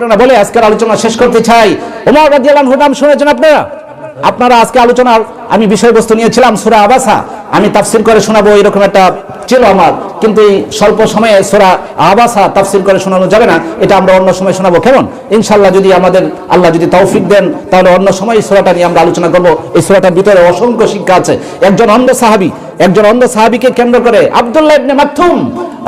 ঘটনা বলে আজকের আলোচনা শেষ করতে চাই। ওমর রাদিয়াল্লাহু নাম শুনেছেন আপনারা? আপনারা আজকে আলোচনার আমি বিষয়বস্তু নিয়েছিলাম, সূরা আবাসা। আমি তাফসির করে শোনাবো, এরকম একটা ছিল আমার। কিন্তু এই স্বল্প সময়ে সূরা আবাসা করে শোনানো যাবে না, এটা আমরা অন্য সময় শোনাবো। কেমন? ইনশাআল্লাহ যদি আমাদের আল্লাহ যদি তৌফিক দেন, তাহলে অন্য সময় এই সূরাটা নিয়ে আমরা আলোচনা করব। এই সূরাটার ভিতরে অসংখ্য শিক্ষা আছে। একজন অন্ধ সাহাবী, একজন অন্ধ সাহাবীকে কেন্দ্র করে আব্দুল্লাহ ইবনে মাকতুম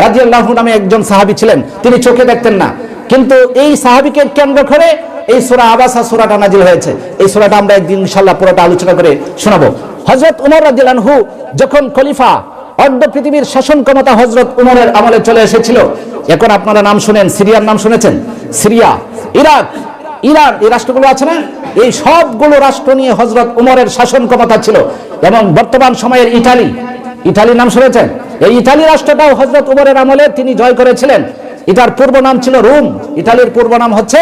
রাদিয়াল্লাহু নামে একজন সাহাবী ছিলেন। তিনি চোখে দেখতেন না। কিন্তু এই সাহাবিকে কেন্দ্র করে এই সুরা আবাসা সুরাটা নাজিল হয়েছে। এই সুরাটা আমরা একদিন ইনশাল্লাহ পুরোটা আলোচনা করে শোনাবো। হজরত উমর রাদিয়াল্লাহু যখন খলিফা অর্ধ পৃথিবীর শাসন ক্ষমতা হজরত উমরের আমলে চলে এসেছিল, এখন আপনারা নাম শুনেন, সিরিয়ার নাম শুনেছেন? সিরিয়া, ইরাক, ইরান, এই রাষ্ট্রগুলো আছে না? এই সবগুলো রাষ্ট্র নিয়ে হজরত উমরের শাসন ক্ষমতা ছিল। এবং বর্তমান সময়ের ইটালি, ইটালির নাম শুনেছেন? এই ইটালি রাষ্ট্রটাও হজরত উমরের আমলে তিনি জয় করেছিলেন। এটার পূর্ব নাম ছিল রোম। ইটালির পূর্ব নাম হচ্ছে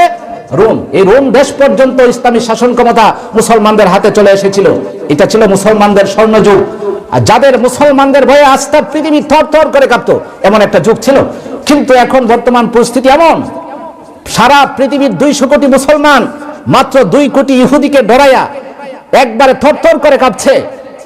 রোম। এই রোম দেশ পর্যন্ত ইসলামী শাসন ক্ষমতা মুসলমানদের হাতে চলে এসেছিল। এটা ছিল মুসলমানদের স্বর্ণযুগ। আর যাদের মুসলমানদের ভয়ে আস্থা পৃথিবী থর থর করে কাঁপত, এমন একটা যুগ ছিল। কিন্তু এখন বর্তমান পরিস্থিতি এমন। সারা পৃথিবীর দুইশো কোটি মুসলমান মাত্র দুই কোটি ইহুদিকে ডরাইয়া একবারে থর থর করে কাঁপছে।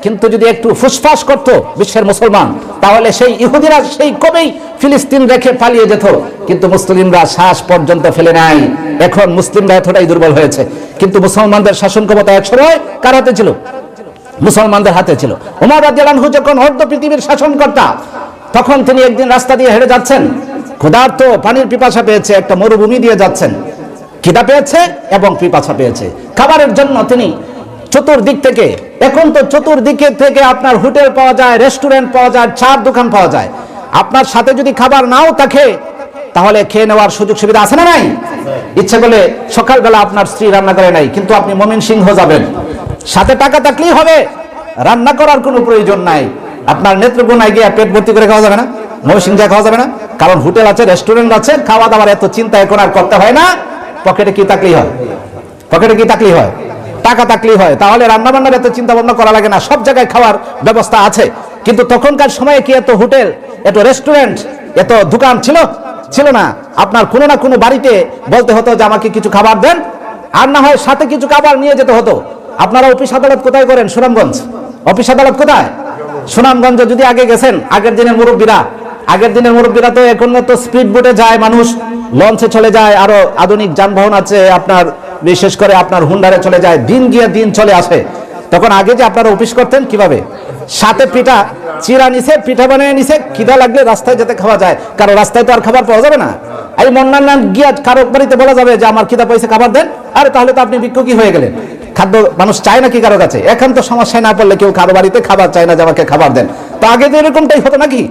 কিন্তু যদি একটু ফুসফাস করত বিশ্বের মুসলমান তাহলে সেই ইহুদিরা সেই কবেই ফিলিস্তিন রেখে পালিয়ে যেত। কিন্তু মুসলিমরা শ্বাস পর্যন্ত ফেলে নাই। এখন মুসলিমরা এতটাই দুর্বল হয়েছে। কিন্তু মুসলমানদের শাসন ক্ষমতা এক সময় কার হাতে ছিল? মুসলমানদের হাতে ছিল। উমর রাদিয়াল্লাহু যখন অর্ধ পৃথিবীর শাসনকর্তা, তখন তিনি একদিন রাস্তা দিয়ে হেঁটে যাচ্ছেন। ক্ষুধার্ত পানির পিপাসা পেয়েছে, একটা মরুভূমি দিয়ে যাচ্ছেন। খিদা পেয়েছে এবং পিপাসা পেয়েছে। খাবারের জন্য তিনি চতুর্দিক থেকে। এখন তো চতুর্দিকে থেকে আপনার হোটেল পাওয়া যায়, রেস্টুরেন্ট পাওয়া যায়, চার দোকান পাওয়া যায়। আপনার সাথে যদি খাবার নাও থাকে, তাহলে খেয়ে নেওয়ার সুযোগ সুবিধা আছে না নাই? ইচ্ছে করলে সকালবেলা আপনার স্ত্রী রান্না করে নাই কিন্তু আপনি মমিন সিংহ যাবেন। সাথে টাকা থাকলেই হবে, রান্না করার কোনো প্রয়োজন নাই। আপনার নেত্রকোনায় গিয়ে পেট ভর্তি করে খাওয়া যাবে না ময়মনসিং যায় খাওয়া যাবে না। কারণ হোটেল আছে, রেস্টুরেন্ট আছে, খাওয়া দাওয়ার এত চিন্তা এখন আর করতে হয় না। পকেটে কি থাকলেই হয়? পকেটে কি থাকলেই হয়? টাকা থাকলেই হয়। তাহলে রান্না বান্নার এত চিন্তা ভাবনা করা লাগে না। সব জায়গায় খাওয়ার ব্যবস্থা আছে। কিন্তু তখনকার সময়ে কি এত হোটেল, এত রেস্টুরেন্ট, এত দোকান ছিল? ছিল না। আপনার কোনো না কোনো বাড়িতে বলতে হতো যে আমাকে কিছু খাবার দেন, আর না হয় সাথে কিছু খাবার নিয়ে যেতে হতো। আপনারা অফিস আদালত কোথায় করেন? সুনামগঞ্জ। অফিস আদালত কোথায়? সুনামগঞ্জ যদি আগে গেছেন, আগের দিনের মুরব্বীরা। আগের দিনের মুরব্বীরা তো এখন তো স্পিড বোটে যায় মানুষ, লঞ্চে চলে যায়। আরও আধুনিক যানবাহন আছে, আপনার বিশেষ করে আপনার হুন্ডারে চলে যায়, দিন গিয়ে দিন চলে আসে। তখন আগে যে আপনারা অফিস করতেন কীভাবে? সাথে পিঠা, চিরা নিছে, পিঠা বানিয়ে নিছে, খিদা লাগলে রাস্তায় যেতে খাওয়া যায়। কারণ রাস্তায় তো আর খাবার পাওয়া যাবে না। এই মন্নান গিয়া কারও বাড়িতে বলা যাবে যে, আমার খিদা পয়সা খাবার দেন। আরে তাহলে তো আপনি ভিক্ষুকই হয়ে গেলেন। খাদ্য মানুষ চায় নাকি কারও কাছে? এখন তো সমস্যায় না পড়লে কেউ কারও বাড়িতে খাবার চায় না যে, আমাকে খাবার দেন। তো আগে তো এরকমটাই হতো নাকি?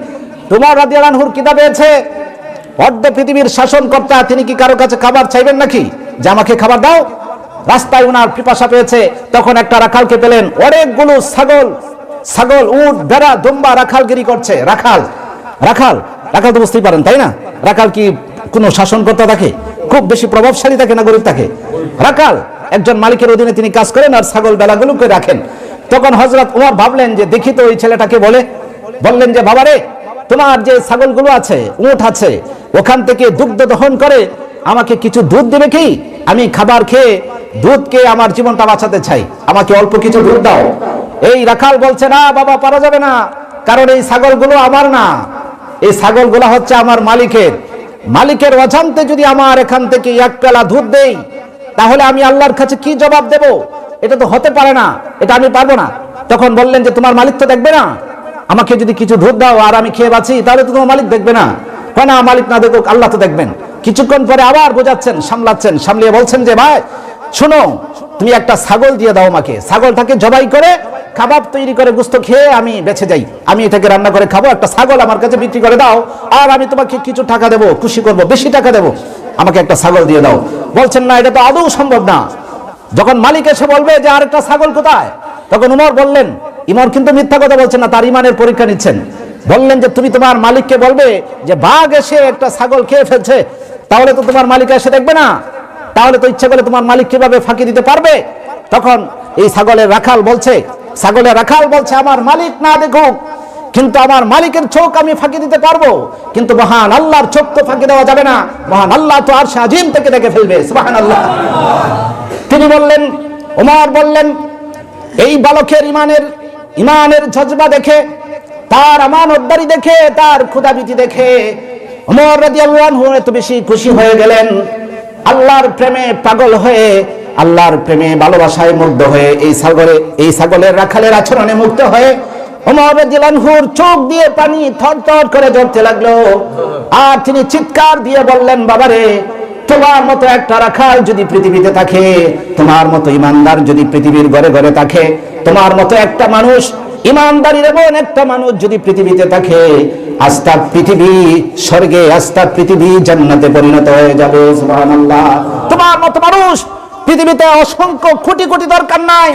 তোমার রাদিয়ালানহুর কিতাব পেয়েছে। অর্ধ পৃথিবীর শাসনকর্তা, তিনি কি কারও কাছে খাবার চাইবেন নাকি? যে আমাকে খাবার দাও। রাস্তায় ওনার পিপাসা পেয়েছে। তখন একটা রাখালকে পেলেন। অনেকগুলো ছাগল ছাগল, উট বেড়া দুম্বা রাখালগিরি করছে। রাখাল রাখাল রাখাল তো বুঝতেই পারেন, তাই না? রাখাল কি কোনো শাসনকর্তা থাকে খুব বেশি প্রভাবশালী থাকে না গরিব থাকে রাখাল, একজন মালিকের অধীনে তিনি কাজ করেন আর ছাগল বেলাগুলোকে রাখেন। তখন হজরত উমর ভাবলেন যে, দেখি তো ওই ছেলেটাকে বলে। বললেন যে, বাবারে, তোমার যে ছাগলগুলো আছে, উঁট আছে, ওখান থেকে দুগ্ধ দহন করে আমাকে কিছু দুধ দেবে কি? আমি খাবার খেয়ে দুধ খেয়ে আমার জীবনটা বাঁচাতে চাই। আমাকে অল্প কিছু দুধ দাও। এই রাখাল বলছে, না, বাবা, পারা যাবে না। কারণ এই ছাগলগুলো আমার না। এই ছাগলগুলো হচ্ছে আমার মালিকের। মালিকের অজান্তে যদি আমার এখান থেকে এক পেলা দুধ দেই, তাহলে আমি আল্লাহর কাছে কি জবাব দেব? এটা তো হতে পারে না। এটা আমি পারব না। তখন বললেন যে, তোমার মালিক তো দেখবে না। আমাকে যদি কিছু দুধ দাও আর আমি খেয়ে বাঁচি, তাহলে তো তোমার মালিক দেখবে না। কেন মালিক না দেখুক, আল্লাহ তো দেখবেন। কিছুক্ষণ পরে আবার বোঝাচ্ছেন, সামলাচ্ছেন, সামলিয়ে বলছেন যে, ভাই, শোনো, তুমি একটা ছাগল দিয়ে দাও আমাকে। ছাগলটাকে জবাই করে কাবাব তৈরি করে গুস্ত খেয়ে আমি বেঁচে যাই। আমি এটাকে রান্না করে খাব, একটা ছাগল আমার কাছে বিক্রি করে দাও, আর আমি তোমাকে কিছু টাকা দেবো, খুশি করব, বেশি টাকা দেবো। আমাকে একটা ছাগল দিয়ে দাও। বলছেন, না, এটা তো আদৌ সম্ভব না। যখন মালিক এসে বলবে যে আরেকটা ছাগল কোথায়? তখন উমর বললেন, ইমর কিন্তু মিথ্যা কথা বলছেন না, তার ইমানের পরীক্ষা নিচ্ছেন। বললেন যে, তুমি তোমার মালিককে বলবে যে, বাঘ এসে একটা ছাগল খেয়ে ফেলছে তাহলে তো তোমার মালিক এসে দেখবে না। তাহলে তো ইচ্ছা করে তোমার মালিক কীভাবে ফাঁকি দিতে পারবে? তখন এই ছাগলের রাখাল বলছে ছাগলের রাখাল বলছে, আমার মালিক না দেখুক, কিন্তু আমার মালিকের চোখ আমি ফাঁকি দিতে পারব। কিন্তু মহান আল্লাহর চোখ তো ফাঁকি দেওয়া যাবে না। মহান আল্লাহ তো আর আজিম থেকে দেখে ফেলবে আল্লাহ তিনি বললেন ওমর বললেন, এই বালকের ইমানের ইমানের জজবা দেখে, তার আমান আমানতদারি দেখে, তার ক্ষুদাবিতি দেখে ওমর রাদিয়াল্লাহু এত বেশি খুশি হয়ে গেলেন। আল্লাহর প্রেমে পাগল হয়ে, আল্লাহর প্রেমে ভালোবাসায় মুগ্ধ হয়ে, এই সাগরে, এই ছাগলের রাখালের আচরণে মুক্ত হয়ে ওমর রাদিয়াল্লাহুর চোখ দিয়ে পানি থরথর করে ঝরতে লাগল। আর তিনি চিৎকার দিয়ে বললেন, বাবারে, তোমার মতো একটা রাখাল যদি পৃথিবীতে থাকে, তোমার মতো ইমানদার যদি পৃথিবীর ঘরে ঘরে থাকে, তোমার মতো একটা মানুষ ইমানদারির এমন একটা মানুষ যদি পৃথিবীতে থাকে, আস্থা পৃথিবী, স্বর্গে আস্থা পৃথিবী জান্নাতে পরিণত হয়ে যাবে তোমার মতো মানুষ পৃথিবীতে অসংখ্য কোটি কোটি দরকার নাই।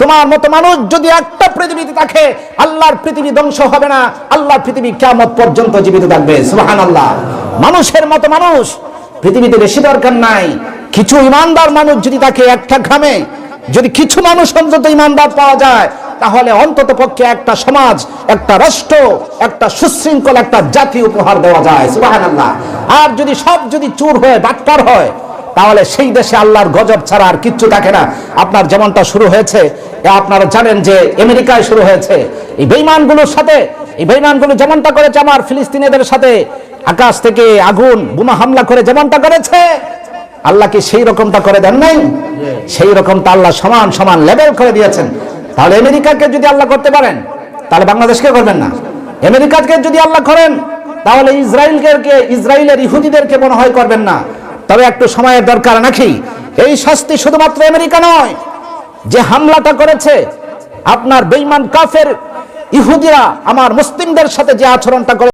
তোমার মতো মানুষ যদি একটা পৃথিবীতে থাকে, আল্লাহর পৃথিবী ধ্বংস হবে না, আল্লাহর পৃথিবী কেমন পর্যন্ত জীবিত থাকবে, সুবহানাল্লাহ। মানুষের মতো মানুষ পৃথিবীতে বেশি দরকার নাই। কিছু ইমানদার মানুষ যদি থাকে একটা ঘামে, যদি কিছু মানুষ অন্তত ইমানদার পাওয়া যায় তাহলে অন্তত পক্ষে একটা সমাজ একটা রাষ্ট্র একটা সুশৃঙ্খল একটা জাতি উপহার দেওয়া যায় সুবহানাল্লাহ। আর যদি সব যদি চুর হয় বাটপার হয় তাহলে সেই দেশে আল্লাহর গজব ছাড়া আর কিচ্ছু থাকে না। আপনার যেমনটা শুরু হয়েছে আপনারা জানেন যে আমেরিকায় শুরু হয়েছে। এই বেইমানগুলোর সাথে এই বেইমানগুলো যেমনটা করেছে আমার ফিলিস্তিনিদের সাথে আকাশ থেকে আগুন বোমা হামলা করে যেমনটা করেছে আল্লাহ কি সেই রকমটা করে দেন নাই? সেই রকমটা আল্লাহ সমান সমান লেভেল করে দিয়েছেন। তাহলে আমেরিকাকে যদি আল্লাহ করতে পারেন, তাহলে বাংলাদেশকে করবেন না। আমেরিকাকে যদি আল্লাহ করেন, তাহলে ইসরায়েলকে ইসরায়েলের ইহুদিদেরকে মনে হয় করবেন না। তবে একটু সময়ের দরকার নাকি? এই শাস্তি শুধুমাত্র আমেরিকা নয়, যে হামলাটা করেছে, আপনার বেইমান কাফের ইহুদিরা, আমার মুসলিমদের সাথে যে আচরণটা করে